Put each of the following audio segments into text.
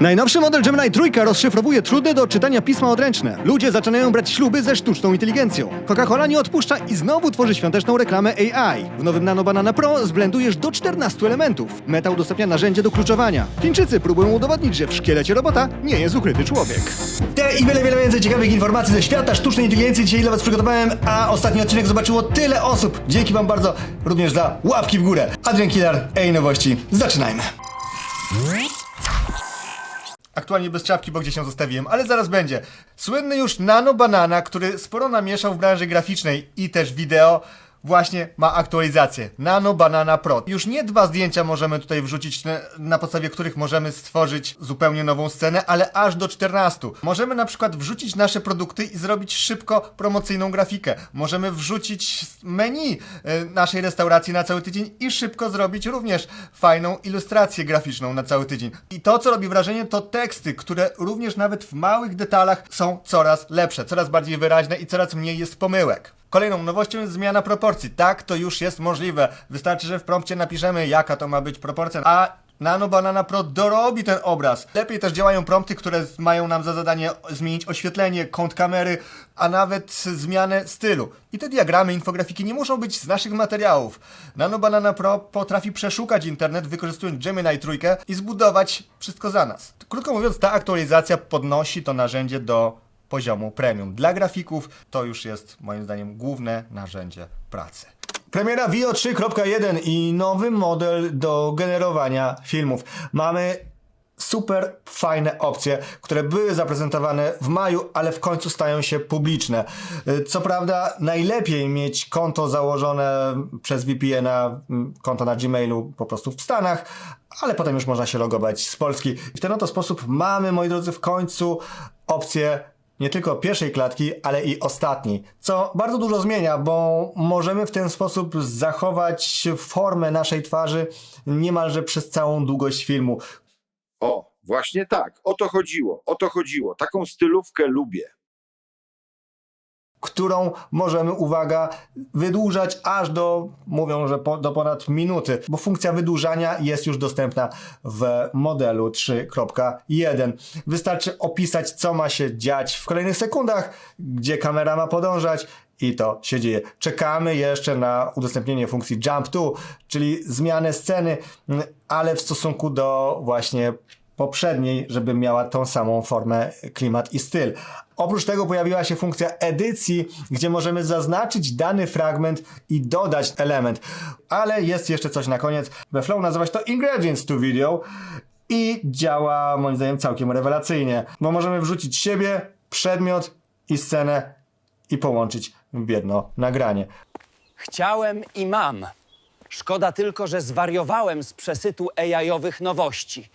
Najnowszy model Gemini Trójka rozszyfrowuje trudne do odczytania pisma odręczne. Ludzie zaczynają brać śluby ze sztuczną inteligencją. Coca-Cola nie odpuszcza i znowu tworzy świąteczną reklamę AI. W nowym Nano Banana Pro zblendujesz do 14 elementów. Meta udostępnia narzędzie do kluczowania. Chińczycy próbują udowodnić, że w szkielecie robota nie jest ukryty człowiek. Te i wiele, wiele więcej ciekawych informacji ze świata sztucznej inteligencji dzisiaj dla was przygotowałem, a ostatni odcinek zobaczyło tyle osób. Dzięki wam bardzo również za łapki w górę. Adrian Killer, AI Nowości. Zaczynajmy. Aktualnie bez czapki, bo gdzieś się zostawiłem, ale zaraz będzie. Słynny już Nano Banana, który sporo namieszał w branży graficznej i też wideo, właśnie ma aktualizację. Nano Banana Pro. Już nie dwa zdjęcia możemy tutaj wrzucić, na, podstawie których możemy stworzyć zupełnie nową scenę, ale aż do 14. Możemy na przykład wrzucić nasze produkty i zrobić szybko promocyjną grafikę. Możemy wrzucić menu e, naszej restauracji na cały tydzień i szybko zrobić również fajną ilustrację graficzną na cały tydzień. I to, co robi wrażenie, to teksty, które również nawet w małych detalach są coraz lepsze, coraz bardziej wyraźne i coraz mniej jest pomyłek. Kolejną nowością jest zmiana proporcji. Tak, to już jest możliwe. Wystarczy, że w prompcie napiszemy, jaka to ma być proporcja, a Nano Banana Pro dorobi ten obraz. Lepiej też działają prompty, które mają nam za zadanie zmienić oświetlenie, kąt kamery, a nawet zmianę stylu. I te diagramy, infografiki nie muszą być z naszych materiałów. Nano Banana Pro potrafi przeszukać internet, wykorzystując Gemini trójkę i zbudować wszystko za nas. Krótko mówiąc, ta aktualizacja podnosi to narzędzie do poziomu premium. Dla grafików to już jest moim zdaniem główne narzędzie pracy. Premiera Vio 3.1 i nowy model do generowania filmów. Mamy super fajne opcje, które były zaprezentowane w maju, ale w końcu stają się publiczne. Co prawda najlepiej mieć konto założone przez VPN-a, mm, konto na Gmailu po prostu w Stanach, ale potem już można się logować z Polski. W ten oto sposób mamy, moi drodzy, w końcu opcję nie tylko pierwszej klatki, ale i ostatniej, co bardzo dużo zmienia, bo możemy w ten sposób zachować formę naszej twarzy niemalże przez całą długość filmu. O, właśnie tak. O to chodziło. O to chodziło. Taką stylówkę lubię. Którą możemy, uwaga, wydłużać aż do, mówią, że po, do ponad minuty, bo funkcja wydłużania jest już dostępna w modelu 3.1. Wystarczy opisać, co ma się dziać w kolejnych sekundach, gdzie kamera ma podążać i to się dzieje. Czekamy jeszcze na udostępnienie funkcji Jump To, czyli zmianę sceny, ale w stosunku do właśnie poprzedniej, żeby miała tą samą formę, klimat i styl. Oprócz tego pojawiła się funkcja edycji, gdzie możemy zaznaczyć dany fragment i dodać element. Ale jest jeszcze coś na koniec. We Flow nazywa się to Ingredients to Video i działa moim zdaniem całkiem rewelacyjnie, bo możemy wrzucić siebie, przedmiot i scenę i połączyć w jedno nagranie. Chciałem i mam. Szkoda tylko, że zwariowałem z przesytu AI-owych nowości.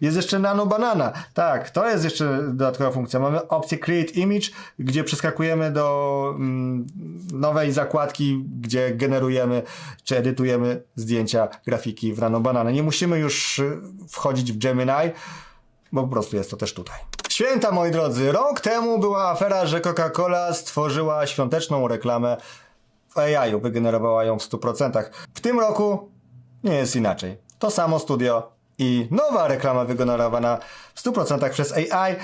Jest jeszcze Nano Banana. Tak, to jest jeszcze dodatkowa funkcja. Mamy opcję Create Image, gdzie przeskakujemy do mm, nowej zakładki, gdzie generujemy czy edytujemy zdjęcia, grafiki w Nano Banana. Nie musimy już wchodzić w Gemini, bo po prostu jest to też tutaj. Święta, moi drodzy. Rok temu była afera, że Coca-Cola stworzyła świąteczną reklamę w AI-u, wygenerowała ją w 100%. W tym roku nie jest inaczej. To samo studio i nowa reklama wygenerowana w 100% przez AI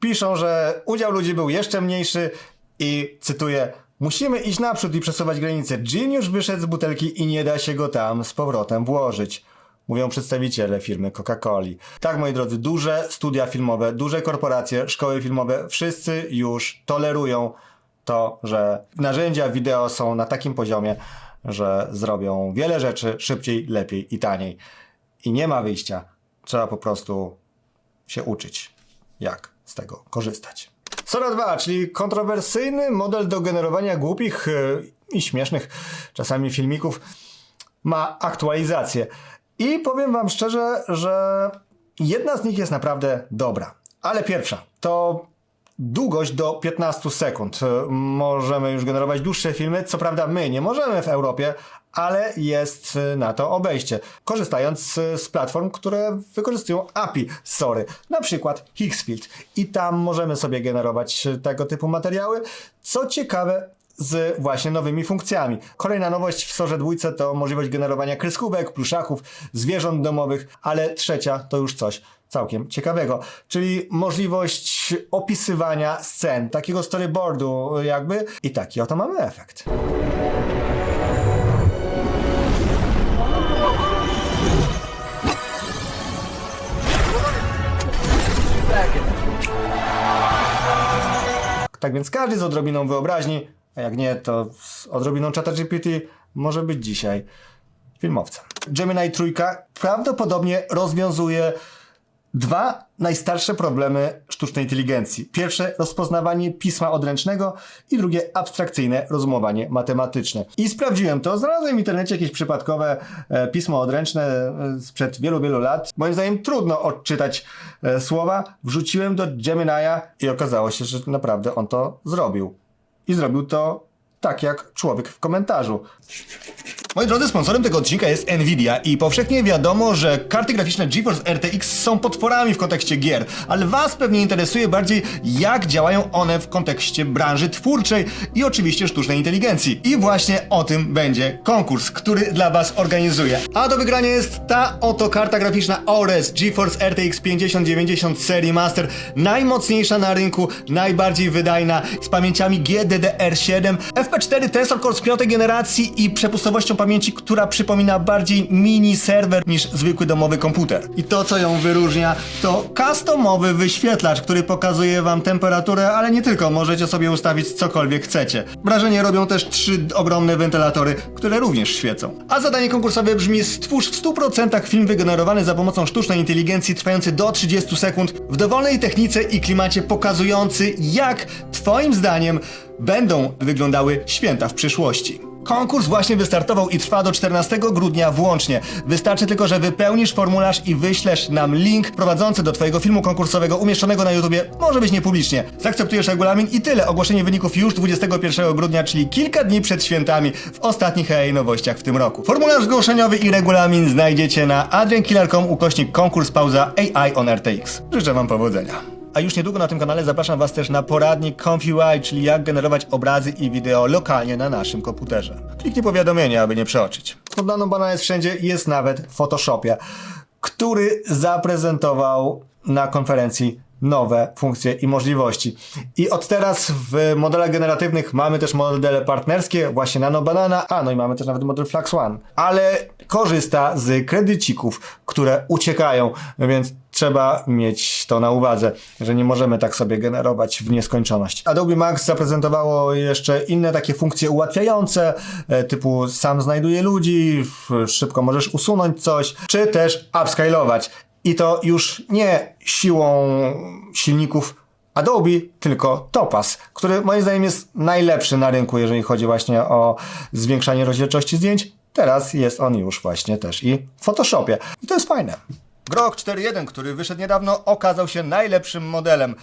piszą, że udział ludzi był jeszcze mniejszy i cytuję Musimy iść naprzód i przesuwać granice. Gin już wyszedł z butelki i nie da się go tam z powrotem włożyć. Mówią przedstawiciele firmy Coca-Coli. Tak, moi drodzy, duże studia filmowe, duże korporacje, szkoły filmowe, wszyscy już tolerują to, że narzędzia wideo są na takim poziomie, że zrobią wiele rzeczy szybciej, lepiej i taniej. I nie ma wyjścia. Trzeba po prostu się uczyć, jak z tego korzystać. Sora 2, czyli kontrowersyjny model do generowania głupich yy, i śmiesznych czasami filmików, ma aktualizację. I powiem Wam szczerze, że jedna z nich jest naprawdę dobra. Ale pierwsza to długość do 15 sekund. Y, Możemy już generować dłuższe filmy. Co prawda, my nie możemy w Europie, ale jest y, na to obejście. Korzystając y, z platform, które wykorzystują API Sorry, na przykład Hixfield. I tam możemy sobie generować tego typu materiały. Co ciekawe, z właśnie nowymi funkcjami. Kolejna nowość w Sorze dwójce to możliwość generowania kreskówek, pluszaków, zwierząt domowych, ale trzecia to już coś całkiem ciekawego, czyli możliwość opisywania scen, takiego storyboardu jakby i taki oto mamy efekt. Tak więc każdy z odrobiną wyobraźni, a jak nie, to z odrobiną czata GPT może być dzisiaj filmowcem. Gemini trójka prawdopodobnie rozwiązuje dwa najstarsze problemy sztucznej inteligencji. Pierwsze rozpoznawanie pisma odręcznego i drugie abstrakcyjne rozumowanie matematyczne. I sprawdziłem to, znalazłem w internecie jakieś przypadkowe e, pismo odręczne e, sprzed wielu, wielu lat. Moim zdaniem trudno odczytać e, słowa. Wrzuciłem do Gemini'a i okazało się, że naprawdę on to zrobił. I zrobił to tak jak człowiek w komentarzu. Moi drodzy, sponsorem tego odcinka jest Nvidia i powszechnie wiadomo, że karty graficzne GeForce RTX są potworami w kontekście gier, ale Was pewnie interesuje bardziej, jak działają one w kontekście branży twórczej i oczywiście sztucznej inteligencji. I właśnie o tym będzie konkurs, który dla Was organizuję. A do wygrania jest ta oto karta graficzna ORES GeForce RTX 5090 serii Master, najmocniejsza na rynku, najbardziej wydajna, z pamięciami GDDR7, FP4 Tensor Core z piątej generacji i przepustowością pamięci, która przypomina bardziej mini serwer niż zwykły domowy komputer. I to, co ją wyróżnia, to customowy wyświetlacz, który pokazuje Wam temperaturę, ale nie tylko, możecie sobie ustawić cokolwiek chcecie. Wrażenie robią też trzy ogromne wentylatory, które również świecą. A zadanie konkursowe brzmi: stwórz w 100% film wygenerowany za pomocą sztucznej inteligencji trwający do 30 sekund w dowolnej technice i klimacie pokazujący, jak Twoim zdaniem będą wyglądały święta w przyszłości. Konkurs właśnie wystartował i trwa do 14 grudnia włącznie. Wystarczy tylko, że wypełnisz formularz i wyślesz nam link prowadzący do Twojego filmu konkursowego umieszczonego na YouTubie. Może być niepublicznie. Zaakceptujesz regulamin i tyle. Ogłoszenie wyników już 21 grudnia, czyli kilka dni przed świętami w ostatnich EA nowościach w tym roku. Formularz zgłoszeniowy i regulamin znajdziecie na adriankiller.com ukośnik konkurs pauza AI on RTX. Życzę Wam powodzenia. A już niedługo na tym kanale zapraszam Was też na poradnik ComfyUI, czyli jak generować obrazy i wideo lokalnie na naszym komputerze. Kliknij powiadomienie, aby nie przeoczyć. Podano bana jest wszędzie, jest nawet w Photoshopie, który zaprezentował na konferencji nowe funkcje i możliwości. I od teraz w modelach generatywnych mamy też modele partnerskie, właśnie Nano Banana, a no i mamy też nawet model Flux One, ale korzysta z kredycików, które uciekają, więc trzeba mieć to na uwadze, że nie możemy tak sobie generować w nieskończoność. Adobe Max zaprezentowało jeszcze inne takie funkcje ułatwiające, e, typu sam znajduje ludzi, szybko możesz usunąć coś, czy też upscalować. I to już nie siłą silników Adobe, tylko Topaz, który moim zdaniem jest najlepszy na rynku, jeżeli chodzi właśnie o zwiększanie rozdzielczości zdjęć. Teraz jest on już właśnie też i w Photoshopie. I to jest fajne. Grok 4.1, który wyszedł niedawno, okazał się najlepszym modelem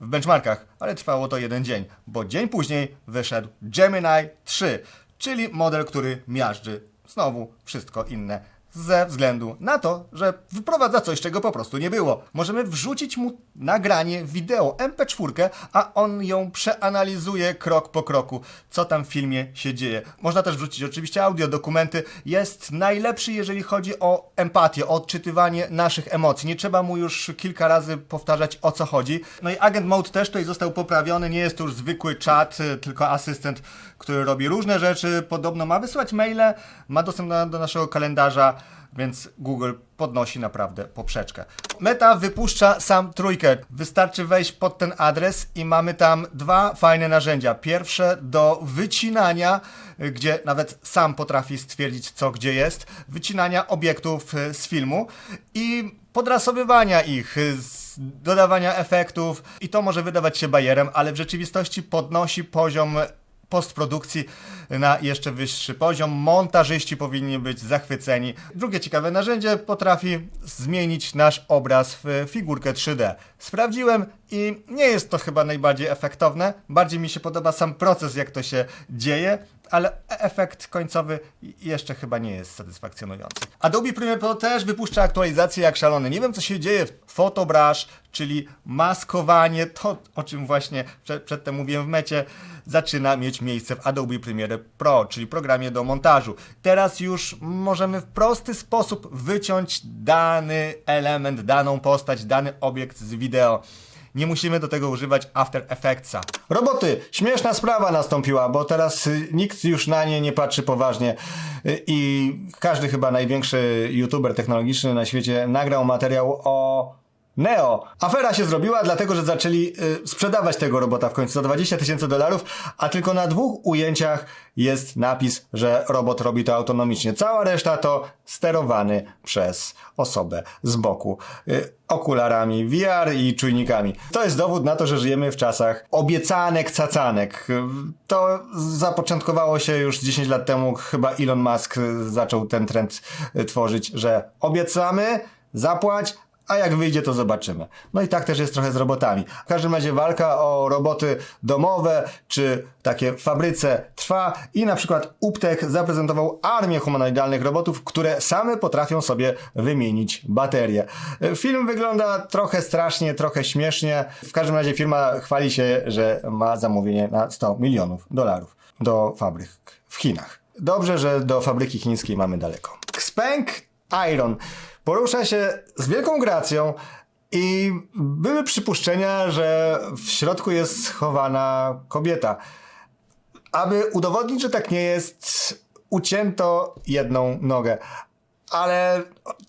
w benchmarkach, ale trwało to jeden dzień, bo dzień później wyszedł Gemini 3, czyli model, który miażdży znowu wszystko inne ze względu na to, że wyprowadza coś, czego po prostu nie było. Możemy wrzucić mu nagranie wideo MP4, a on ją przeanalizuje krok po kroku, co tam w filmie się dzieje. Można też wrzucić oczywiście audio, dokumenty. Jest najlepszy, jeżeli chodzi o empatię, o odczytywanie naszych emocji. Nie trzeba mu już kilka razy powtarzać o co chodzi. No i Agent Mode też tutaj został poprawiony. Nie jest to już zwykły czat, y, tylko asystent, który robi różne rzeczy. Podobno ma wysyłać maile, ma dostęp do, do naszego kalendarza, więc Google podnosi naprawdę poprzeczkę. Meta wypuszcza sam trójkę. Wystarczy wejść pod ten adres i mamy tam dwa fajne narzędzia. Pierwsze do wycinania, gdzie nawet sam potrafi stwierdzić co gdzie jest, wycinania obiektów y, z filmu i podrasowywania ich, z- dodawania efektów i to może wydawać się bajerem, ale w rzeczywistości podnosi poziom postprodukcji na jeszcze wyższy poziom. Montażyści powinni być zachwyceni. Drugie ciekawe narzędzie potrafi zmienić nasz obraz w figurkę 3D. Sprawdziłem i nie jest to chyba najbardziej efektowne. Bardziej mi się podoba sam proces, jak to się dzieje, ale efekt końcowy jeszcze chyba nie jest satysfakcjonujący. Adobe Premiere Pro też wypuszcza aktualizacje jak szalony. Nie wiem, co się dzieje Photobrush, czyli maskowanie, to o czym właśnie przed, przedtem mówiłem w mecie, zaczyna mieć miejsce w Adobe Premiere Pro, czyli programie do montażu. Teraz już możemy w prosty sposób wyciąć dany element, daną postać, dany obiekt z wideo. Nie musimy do tego używać After Effectsa. Roboty! Śmieszna sprawa nastąpiła, bo teraz y, nikt już na nie nie patrzy poważnie Y, i każdy chyba największy youtuber technologiczny na świecie nagrał materiał o Neo. Afera się zrobiła, dlatego że zaczęli y, sprzedawać tego robota w końcu za 20 tysięcy dolarów, a tylko na dwóch ujęciach jest napis, że robot robi to autonomicznie. Cała reszta to sterowany przez osobę z boku. Y, okularami VR i czujnikami. To jest dowód na to, że żyjemy w czasach obiecanek cacanek. Y, To zapoczątkowało się już 10 lat temu, chyba Elon Musk y, zaczął ten trend y, tworzyć, że obiecamy, zapłać, a jak wyjdzie, to zobaczymy. No i tak też jest trochę z robotami. W każdym razie walka o roboty domowe, czy takie w fabryce trwa i na przykład Uptech zaprezentował armię humanoidalnych robotów, które same potrafią sobie wymienić baterie. Film wygląda trochę strasznie, trochę śmiesznie. W każdym razie firma chwali się, że ma zamówienie na 100 milionów dolarów do fabryk w Chinach. Dobrze, że do fabryki chińskiej mamy daleko. Xpeng Iron porusza się z wielką gracją i były przypuszczenia, że w środku jest schowana kobieta. Aby udowodnić, że tak nie jest, ucięto jedną nogę. Ale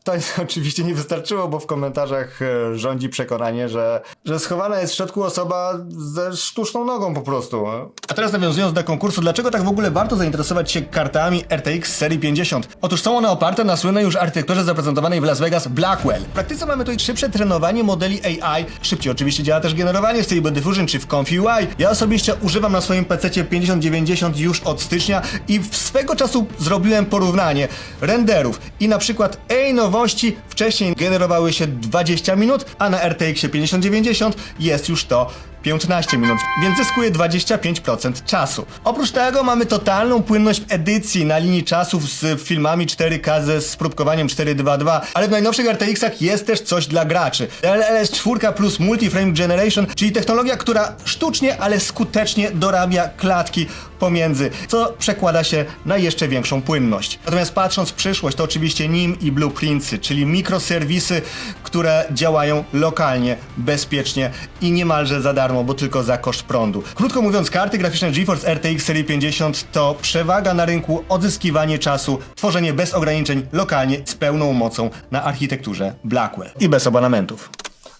to oczywiście nie wystarczyło, bo w komentarzach e, rządzi przekonanie, że, że schowana jest w środku osoba ze sztuczną nogą po prostu. A teraz nawiązując do konkursu, dlaczego tak w ogóle warto zainteresować się kartami RTX serii 50? Otóż są one oparte na słynnej już architekturze zaprezentowanej w Las Vegas Blackwell. W praktyce mamy tutaj szybsze trenowanie modeli AI, szybciej oczywiście działa też generowanie w Stable Diffusion czy w Comfy UI. Ja osobiście używam na swoim PC 5090 już od stycznia i swego czasu zrobiłem porównanie renderów i na przykład AI nowości. Wcześniej generowały się 20 minut, a na RTX 5090 jest już to 15 minut, więc zyskuje 25% czasu. Oprócz tego mamy totalną płynność edycji na linii czasów z filmami 4K ze spróbkowaniem 4.2.2, ale w najnowszych RTX-ach jest też coś dla graczy. LLS 4 plus Multiframe Generation, czyli technologia, która sztucznie, ale skutecznie dorabia klatki pomiędzy, co przekłada się na jeszcze większą płynność. Natomiast patrząc w przyszłość, to oczywiście NIM i Blueprintsy, czyli mikroserwisy, które działają lokalnie, bezpiecznie i niemalże za darmo, bo tylko za koszt prądu. Krótko mówiąc, karty graficzne GeForce RTX serii 50 to przewaga na rynku, odzyskiwanie czasu, tworzenie bez ograniczeń lokalnie z pełną mocą na architekturze Blackwell i bez abonamentów.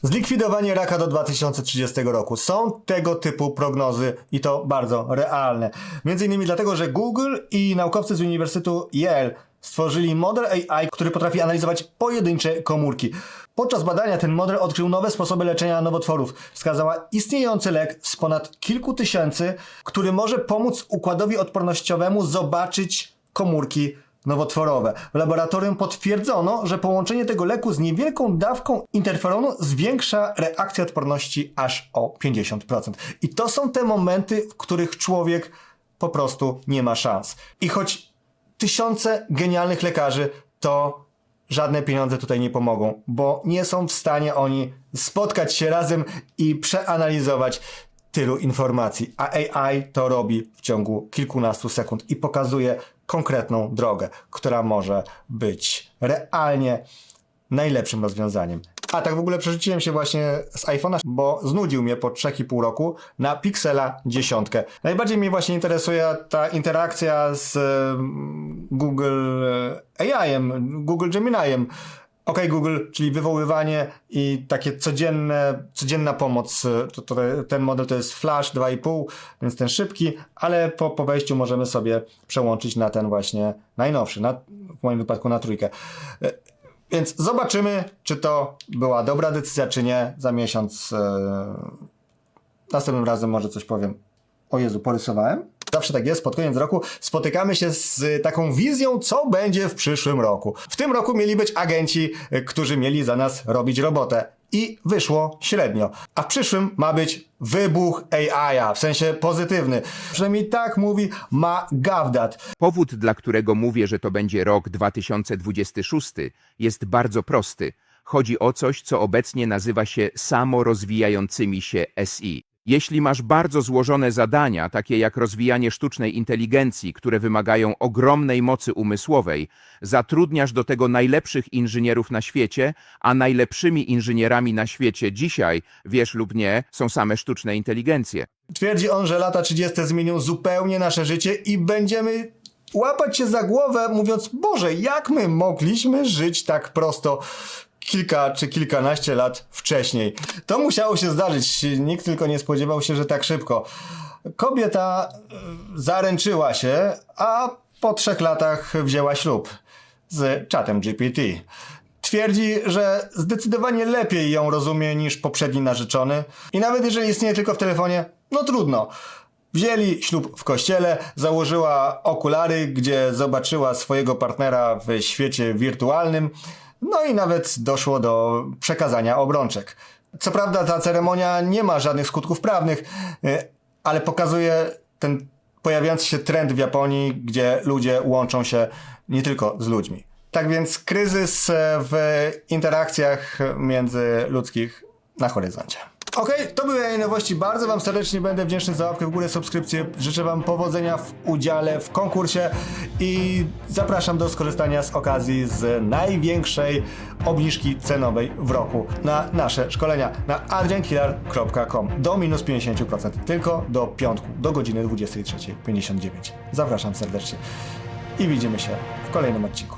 Zlikwidowanie raka do 2030 roku. Są tego typu prognozy i to bardzo realne. Między innymi dlatego, że Google i naukowcy z Uniwersytetu Yale stworzyli model AI, który potrafi analizować pojedyncze komórki. Podczas badania ten model odkrył nowe sposoby leczenia nowotworów. Wskazała istniejący lek z ponad kilku tysięcy, który może pomóc układowi odpornościowemu zobaczyć komórki nowotworowe. W laboratorium potwierdzono, że połączenie tego leku z niewielką dawką interferonu zwiększa reakcję odporności aż o 50%. I to są te momenty, w których człowiek po prostu nie ma szans. I choć tysiące genialnych lekarzy, to żadne pieniądze tutaj nie pomogą, bo nie są w stanie oni spotkać się razem i przeanalizować tylu informacji, a AI to robi w ciągu kilkunastu sekund i pokazuje konkretną drogę, która może być realnie najlepszym rozwiązaniem. A tak w ogóle przerzuciłem się właśnie z iPhone'a, bo znudził mnie po 3,5 roku na Pixela 10. Najbardziej mnie właśnie interesuje ta interakcja z em, Google e, AI-em, Google Gemini'em. OK Google, czyli wywoływanie i takie codzienne, codzienna pomoc. To, to, ten model to jest Flash 2,5, więc ten szybki, ale po, po wejściu możemy sobie przełączyć na ten właśnie najnowszy, na, w moim wypadku na trójkę. E, Więc zobaczymy, czy to była dobra decyzja, czy nie. Za miesiąc, e, następnym razem może coś powiem. O Jezu, porysowałem? Zawsze tak jest, pod koniec roku spotykamy się z taką wizją, co będzie w przyszłym roku. W tym roku mieli być agenci, y, którzy mieli za nas robić robotę. I wyszło średnio. A w przyszłym ma być wybuch AI, w sensie pozytywny. Przynajmniej tak mówi McGavdat. Powód, dla którego mówię, że to będzie rok 2026, jest bardzo prosty. Chodzi o coś, co obecnie nazywa się samorozwijającymi się SI. Jeśli masz bardzo złożone zadania, takie jak rozwijanie sztucznej inteligencji, które wymagają ogromnej mocy umysłowej, zatrudniasz do tego najlepszych inżynierów na świecie, a najlepszymi inżynierami na świecie dzisiaj, wiesz lub nie, są same sztuczne inteligencje. Twierdzi on, że lata 30. zmienią zupełnie nasze życie i będziemy łapać się za głowę, mówiąc: Boże, jak my mogliśmy żyć tak prosto kilka czy kilkanaście lat wcześniej? To musiało się zdarzyć. Nikt tylko nie spodziewał się, że tak szybko. Kobieta y, zaręczyła się, a po trzech latach wzięła ślub z czatem GPT. Twierdzi, że zdecydowanie lepiej ją rozumie niż poprzedni narzeczony i nawet jeżeli istnieje tylko w telefonie, no trudno. Wzięli ślub w kościele, założyła okulary, gdzie zobaczyła swojego partnera w świecie wirtualnym, no i nawet doszło do przekazania obrączek. Co prawda ta ceremonia nie ma żadnych skutków prawnych, y, ale pokazuje ten pojawiający się trend w Japonii, gdzie ludzie łączą się nie tylko z ludźmi. Tak więc kryzys e, w interakcjach międzyludzkich na horyzoncie. Okej, to były nowości. Bardzo Wam serdecznie będę wdzięczny za łapkę w górę, subskrypcję. Życzę Wam powodzenia w udziale w konkursie i zapraszam do skorzystania z okazji z największej obniżki cenowej w roku na nasze szkolenia na adriankiller.com do minus 50%. Tylko do piątku, do godziny 23.59. Zapraszam serdecznie i widzimy się w kolejnym odcinku.